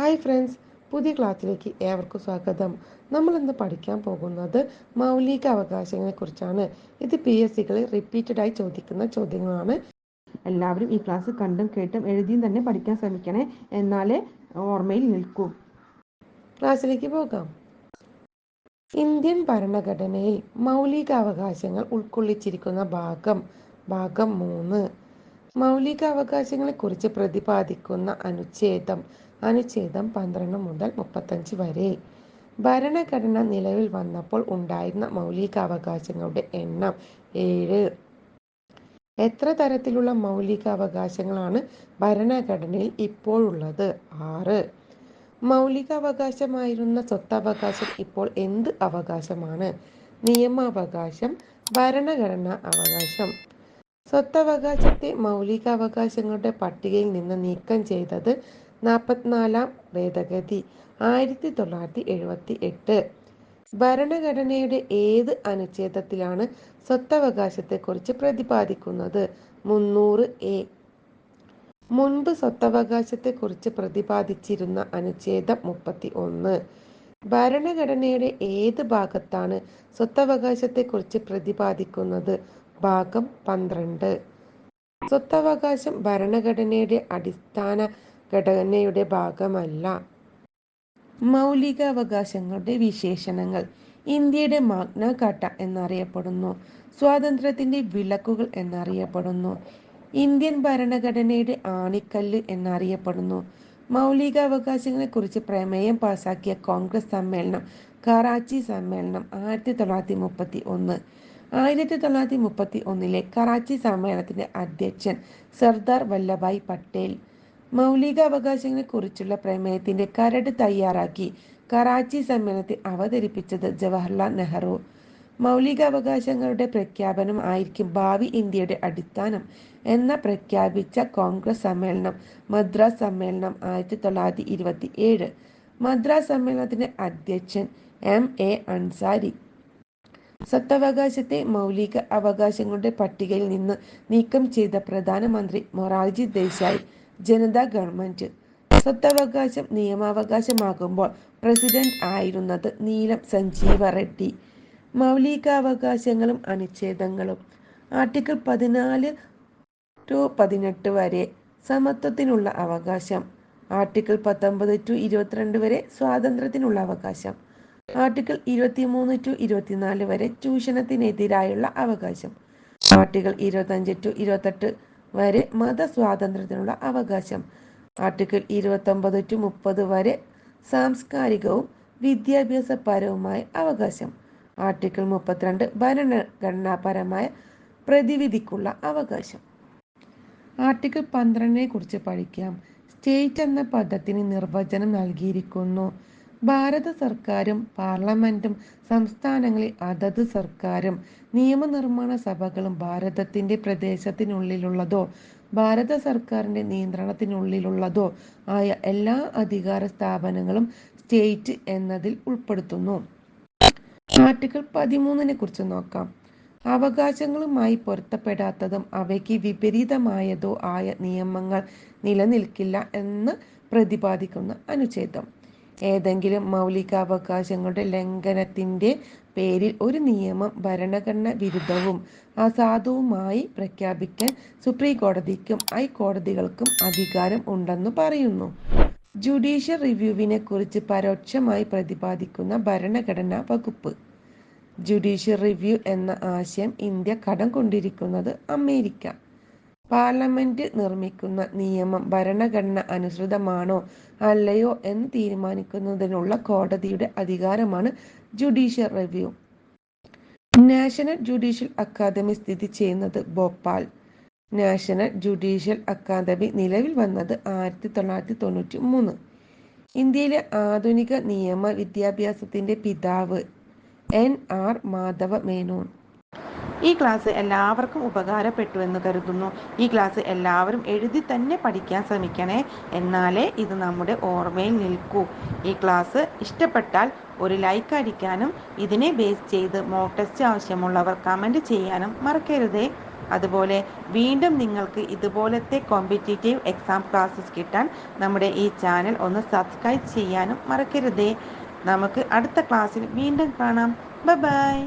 Hi friends പുതിയ ക്ലാസ്സിലേക്ക് ഏവർക്കും സ്വാഗതം. നമ്മൾ ഇന്ന് പഠിക്കാൻ പോകുന്നത് മൗലിക അവകാശങ്ങളെ കുറിച്ചാണ് ഇത് പി എസ് സികളിൽ റിപ്പീറ്റഡ് ആയി ചോദിക്കുന്ന ചോദ്യങ്ങളാണ്. എല്ലാവരും ഈ ക്ലാസ് കണ്ടും കേട്ടും എഴുതിയും തന്നെ പഠിക്കാൻ ശ്രമിക്കണേ. എന്നാലേ ഓർമ്മയിൽ നിൽക്കൂ. ക്ലാസ്സിലേക്ക് പോകാം. ഇന്ത്യൻ ഭരണഘടനയിൽ മൗലിക അവകാശങ്ങൾ ഉൾക്കൊള്ളിച്ചിരിക്കുന്ന ഭാഗം. ഭാഗം മൂന്ന്. മൗലിക അവകാശങ്ങളെ കുറിച്ച് പ്രതിപാദിക്കുന്ന അനുച്ഛേദം അനുച്ഛേദം പന്ത്രണ്ട് മുതൽ മുപ്പത്തഞ്ച് വരെ. ഭരണഘടന നിലവിൽ വന്നപ്പോൾ ഉണ്ടായിരുന്ന മൗലിക അവകാശങ്ങളുടെ എണ്ണം ഏഴ്. എത്ര തരത്തിലുള്ള മൗലിക അവകാശങ്ങളാണ് ഭരണഘടനയിൽ ഇപ്പോഴുള്ളത്? ആറ്. മൗലിക അവകാശമായിരുന്ന സ്വത്തവകാശം ഇപ്പോൾ എന്ത് അവകാശമാണ്? നിയമാവകാശം ഭരണഘടനാ അവകാശം. സ്വത്തവകാശത്തെ മൗലികാവകാശങ്ങളുടെ പട്ടികയിൽ നിന്ന് നീക്കം ചെയ്തത് നാൽപ്പത്തിനാലാം ഭേദഗതി ആയിരത്തി തൊള്ളായിരത്തി എഴുപത്തി എട്ട് ഭരണഘടനയുടെ ഏത് അനുച്ഛേദത്തിലാണ് സ്വത്തവകാശത്തെക്കുറിച്ച് പ്രതിപാദിക്കുന്നത്? മുന്നൂറ് എ. മുൻപ് സ്വത്തവകാശത്തെക്കുറിച്ച് പ്രതിപാദിച്ചിരുന്ന അനുച്ഛേദം മുപ്പത്തി ഒന്ന് ഭരണഘടനയുടെ ഏത് ഭാഗത്താണ് സ്വത്തവകാശത്തെക്കുറിച്ച് പ്രതിപാദിക്കുന്നത്? ഭാഗം പന്ത്രണ്ട്. സ്വത്തവകാശം ഭരണഘടനയുടെ അടിസ്ഥാന ഘടനയുടെ ഭാഗമല്ല. മൗലികാവകാശങ്ങളുടെ വിശേഷണങ്ങൾ. ഇന്ത്യയുടെ മാഗ്ന കാട്ട എന്നറിയപ്പെടുന്നു. സ്വാതന്ത്ര്യത്തിന്റെ വിളക്കുകൾ എന്നറിയപ്പെടുന്നു. ഇന്ത്യൻ ഭരണഘടനയുടെ ആണിക്കല്ല് എന്നറിയപ്പെടുന്നു. മൗലികാവകാശങ്ങളെ കുറിച്ച് പ്രമേയം പാസാക്കിയ കോൺഗ്രസ് സമ്മേളനം കറാച്ചി സമ്മേളനം ആയിരത്തി തൊള്ളായിരത്തി മുപ്പത്തി ഒന്ന്. ആയിരത്തി തൊള്ളായിരത്തി മുപ്പത്തി ഒന്നിലെ കറാച്ചി സമ്മേളനത്തിന്റെ അധ്യക്ഷൻ സർദാർ വല്ലഭായ് പട്ടേൽ മൗലിക അവകാശങ്ങളെക്കുറിച്ചുള്ള പ്രമേയത്തിന്റെ കരട് തയ്യാറാക്കി കറാച്ചി സമ്മേളനത്തിൽ അവതരിപ്പിച്ചത് ജവഹർലാൽ നെഹ്റു. മൗലികാവകാശങ്ങളുടെ പ്രഖ്യാപനം ആയിരിക്കും ഭാവി ഇന്ത്യയുടെ അടിസ്ഥാനം എന്ന പ്രഖ്യാപിച്ച കോൺഗ്രസ് സമ്മേളനം മദ്രാസ് സമ്മേളനം ആയിരത്തി തൊള്ളായിരത്തി ഇരുപത്തി ഏഴ് മദ്രാസ് സമ്മേളനത്തിന്റെ അധ്യക്ഷൻ എം എ അൻസാരി. സ്വത്തവകാശത്തെ മൗലിക അവകാശങ്ങളുടെ പട്ടികയിൽ നിന്ന് നീക്കം ചെയ്ത പ്രധാനമന്ത്രി മൊറാർജി ദേശായി ജനതാ ഗവൺമെന്റ്. സ്വത്തവകാശം നിയമാവകാശമാകുമ്പോൾ പ്രസിഡന്റ് ആയിരുന്നത് നീലം സഞ്ജീവ റെഡ്ഡി. മൗലികാവകാശങ്ങളും അനുച്ഛേദങ്ങളും. ആർട്ടിക്കിൾ പതിനാല് ടു പതിനെട്ട് വരെ സമത്വത്തിനുള്ള അവകാശം. ആർട്ടിക്കിൾ പത്തൊമ്പത് ടു ഇരുപത്തിരണ്ട് വരെ സ്വാതന്ത്ര്യത്തിനുള്ള അവകാശം. ആർട്ടിക്കിൾ ഇരുപത്തിമൂന്ന് ടു ഇരുപത്തിനാല് വരെ ചൂഷണത്തിനെതിരായുള്ള അവകാശം. ആർട്ടിക്കിൾ ഇരുപത്തഞ്ച് ടു ഇരുപത്തെട്ട് വരെ മതസ്വാതന്ത്ര്യത്തിനുള്ള അവകാശം. ആർട്ടിക്കിൾ ഇരുപത്തൊമ്പത് ടു മുപ്പത് വരെ സാംസ്കാരികവും വിദ്യാഭ്യാസപരവുമായ അവകാശം. ആർട്ടിക്കിൾ മുപ്പത്തിരണ്ട് ഭരണഘടനാപരമായ പ്രതിവിധിക്കുള്ള അവകാശം. ആർട്ടിക്കിൾ പന്ത്രണ്ടിനെ കുറിച്ച് പഠിക്കാം. സ്റ്റേറ്റ് എന്ന പദത്തിന് നിർവചനം നൽകിയിരിക്കുന്നു. ഭാരത സർക്കാരും പാർലമെന്റും സംസ്ഥാനങ്ങളിൽ അതത് സർക്കാരും നിയമനിർമ്മാണ സഭകളും ഭാരതത്തിന്റെ പ്രദേശത്തിനുള്ളിലുള്ളതോ ഭാരത സർക്കാരിന്റെ നിയന്ത്രണത്തിനുള്ളിലുള്ളതോ ആയ എല്ലാ അധികാര സ്ഥാപനങ്ങളും സ്റ്റേറ്റ് എന്നതിൽ ഉൾപ്പെടുത്തുന്നു. ആർട്ടിക്കിൾ പതിമൂന്നിനെ കുറിച്ച് നോക്കാം. അവകാശങ്ങളുമായി പൊരുത്തപ്പെടാത്തതും അവയ്ക്ക് വിപരീതമായതോ ആയ നിയമങ്ങൾ നിലനിൽക്കില്ല എന്ന് പ്രതിപാദിക്കുന്ന അനുച്ഛേദം. ഏതെങ്കിലും മൗലികാവകാശങ്ങളുടെ ലംഘനത്തിന്റെ പേരിൽ ഒരു നിയമം ഭരണഘടന വിരുദ്ധവും അസാധുവുമായി പ്രഖ്യാപിക്കാൻ സുപ്രീം കോടതിക്കും ഹൈക്കോടതികൾക്കും അധികാരം ഉണ്ടെന്ന് പറയുന്നു. ജുഡീഷ്യൽ റിവ്യൂവിനെ കുറിച്ച് പരോക്ഷമായി പ്രതിപാദിക്കുന്ന ഭരണഘടനാ വകുപ്പ്. ജുഡീഷ്യൽ റിവ്യൂ എന്ന ആശയം ഇന്ത്യ കടം കൊണ്ടിരിക്കുന്നത് അമേരിക്ക. പാർലമെന്റ് നിർമ്മിക്കുന്ന നിയമം ഭരണഘടന അനുസൃതമാണോ അല്ലയോ എന്ന് തീരുമാനിക്കുന്നതിനുള്ള കോടതിയുടെ അധികാരമാണ് judicial review. National judicial academy സ്ഥിതി ചെയ്യുന്നത് ഭോപ്പാൽ. നാഷണൽ ജുഡീഷ്യൽ അക്കാദമി നിലവിൽ വന്നത് ആയിരത്തി തൊള്ളായിരത്തി തൊണ്ണൂറ്റി മൂന്ന് ഇന്ത്യയിലെ ആധുനിക നിയമ വിദ്യാഭ്യാസത്തിന്റെ പിതാവ് എൻ ആർ മാധവ മേനോൻ ഈ ക്ലാസ് എല്ലാവർക്കും ഉപകാരപ്പെട്ടു എന്ന് കരുതുന്നു. ഈ ക്ലാസ് എല്ലാവരും എഴുതി തന്നെ പഠിക്കാൻ ശ്രമിക്കണേ. എന്നാലേ ഇത് നമ്മുടെ ഓർമ്മയിൽ നിൽക്കൂ. ഈ ക്ലാസ് ഇഷ്ടപ്പെട്ടാൽ ഒരു ലൈക്ക് അടിക്കാനും ഇതിനെ ബേസ് ചെയ്ത് മോക്ക് ടെസ്റ്റ് ആവശ്യമുള്ളവർ കമന്റ് ചെയ്യാനും മറക്കരുതേ. അതുപോലെ വീണ്ടും നിങ്ങൾക്ക് ഇതുപോലത്തെ കോമ്പറ്റേറ്റീവ് എക്സാം ക്ലാസ്സസ് കിട്ടാൻ നമ്മുടെ ഈ ചാനൽ ഒന്ന് സബ്സ്ക്രൈബ് ചെയ്യാനും മറക്കരുതേ. നമുക്ക് അടുത്ത ക്ലാസ്സിൽ വീണ്ടും കാണാം. ബൈ